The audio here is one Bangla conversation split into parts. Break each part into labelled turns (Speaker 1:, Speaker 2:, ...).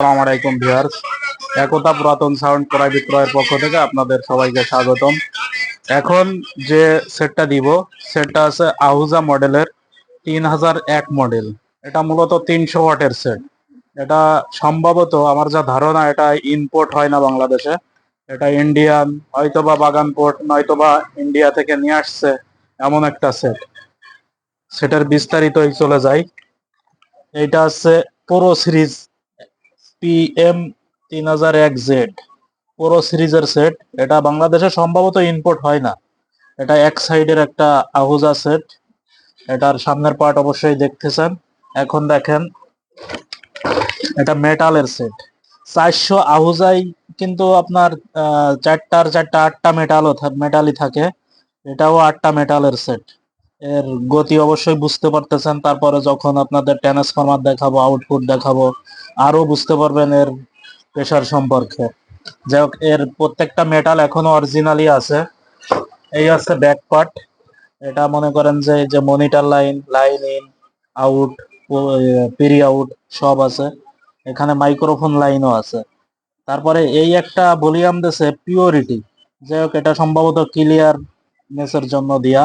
Speaker 1: আসসালামু আলাইকুম ভিউয়ার্স। একতা পুরাতন সাউন্ড ক্রয় বিক্রয়ের পক্ষ থেকে আপনাদের সবাইকে স্বাগতম। এখন যে সেটটা দিব, সেটটা আছে আহুজা মডেলের তিন হাজার এক মডেল। এটা মূলত তিনশো ওয়াটের সেট। এটা সম্ভবত আমার যা ধারণা, এটা ইম্পোর্ট হয় না বাংলাদেশে। এটা ইন্ডিয়ান, হয়তোবা বাগান পোর্ট নয়তোবা ইন্ডিয়া থেকে নিয়ে আসছে এমন একটা সেট। সেটার বিস্তারিতই চলে যায় এইটা আছে পুরো সিরিজ পিএম তিন হাজার এক জেড পুরো সিরিজের সেট এটা বাংলাদেশে সম্ভবত ইম্পোর্ট হয় না। এটা এক সাইডের একটা আহুজা সেট এটার সামনের পার্ট অবশ্যই দেখতেছেন। এখন দেখেন, এটা মেটালের সেট চারশো আহুজাই কিন্তু আপনার চারটার চারটা আটটা মেটালও মেটালই থাকে। এটাও আটটা মেটালের সেট এর গতি অবশ্যই বুঝতে পারতেছেন। তারপরে যখন আপনাদের ট্রান্সফরমার দেখাবো আউটপুট দেখাবো আরও বুঝতে পারবেন এর প্রেশার সম্পর্কে। যাই হোক, এর প্রত্যেকটা মেটাল এখনও অরিজিনালি আছে। এই আছে ব্যাক পার্ট এটা মনে করেন যে যে monitor line line in out পিরি out সব আছে। এখানে মাইক্রোফোন লাইনও আছে। তারপরে এই একটা ভলিউম দিছে পিওরিটি যাই হোক, এটা সম্ভবত ক্লিয়ারনেসের জন্য দিয়া।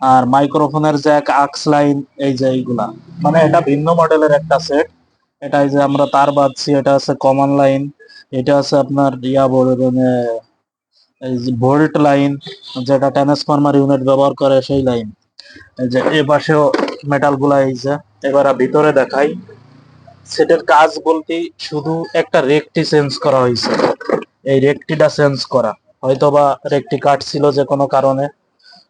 Speaker 1: আর মাইক্রোফোনের এক আক্স লাইন, এই যে এইগুলা মানে এটা ভিন্ন মডেলের একটা সেট এটা যে আমরা তার বাদছি এটা আছে কমন লাইন এটা আছে আপনার ইয়া যে ভোল্ট লাইন যেটা ট্রান্সফরমার ইউনিট ব্যবহার করে সেই লাইন এই যে এ পাশেও মেটালগুলা এই যে। এবার ভিতরে দেখাই। সেটের কাজ বলতে শুধু একটা রেকটি চেঞ্জ করা হয়েছে। এই রেকটিটা চেঞ্জ করা। হয়তোবা রেকটি কাটছিল যে কোনো কারণে।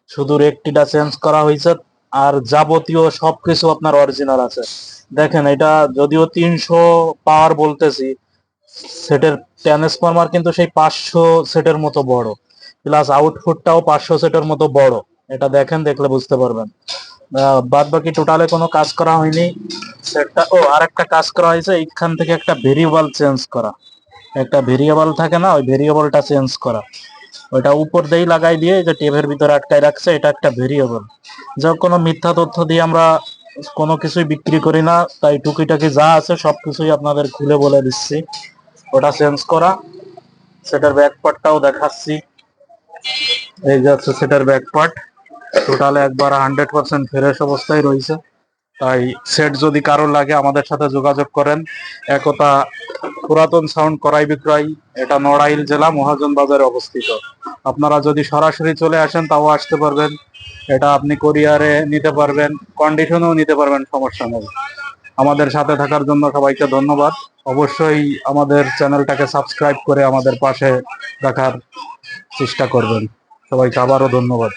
Speaker 1: শুধু রেকটিটা চেঞ্জ করা হয়েছে, আর যাবতীয় সবকিছু আপনার অরিজিনাল আছে। দেখেন, এটা যদিও তিনশো পাওয়ার বলতেছি, সেটের ট্রান্সফরমার কিন্তু সেই পাঁচশো সেটের মতো বড়। প্লাস আউটপুটটাও পাঁচশো সেটের মতো বড়। এটা দেখেন, দেখলে বুঝতে পারবেন। বাদ বাকি টোটালে কোনো কাজ করা হয়নি। সেটটা, ও আর একটা কাজ করা হয়েছে, এইখান থেকে একটা ভেরিয়েবল চেঞ্জ করা। একটা ভেরিয়েবল থাকে না, ওই ভেরিয়েবলটা চেঞ্জ করা। ওইটা উপর দিয়েই লাগাই দিয়ে যে টেপের ভিতরে আটকায় রাখছে, এটা একটা ভেরিয়েবল যা কোনো মিথ্যা তথ্য দিয়ে আমরা কোনো কিছুই বিক্রি করি না, তাই টুকিটাকি যা আছে সবকিছুই আপনাদের খুলে বলে দিচ্ছি। ওটা চেঞ্জ করা। সেটার ব্যাক পার্টটাও দেখাচ্ছি। এই যে হচ্ছে সেটার ব্যাক পার্ট টোটালে একবার হান্ড্রেড পার্সেন্ট ফ্রেশ অবস্থায় রয়েছে। তাই সেট যদি কারও লাগে, আমাদের সাথে যোগাযোগ করেন। একতা পুরাতন সাউন্ড করাই বিক্রয়, এটা নড়াইল জেলা মহাজন বাজারে অবস্থিত। আপনারা যদি সরাসরি চলে আসেন, তাও আসতে পারবেন। এটা আপনি কোরিয়ারে নিতে পারবেন কন্ডিশনেও নিতে পারবেন, সমস্যা নেই। আমাদের সাথে থাকার জন্য সবাইকে ধন্যবাদ। অবশ্যই আমাদের চ্যানেলটাকে সাবস্ক্রাইব করে আমাদের পাশে রাখার চেষ্টা করবেন। সবাইকে আবারও ধন্যবাদ।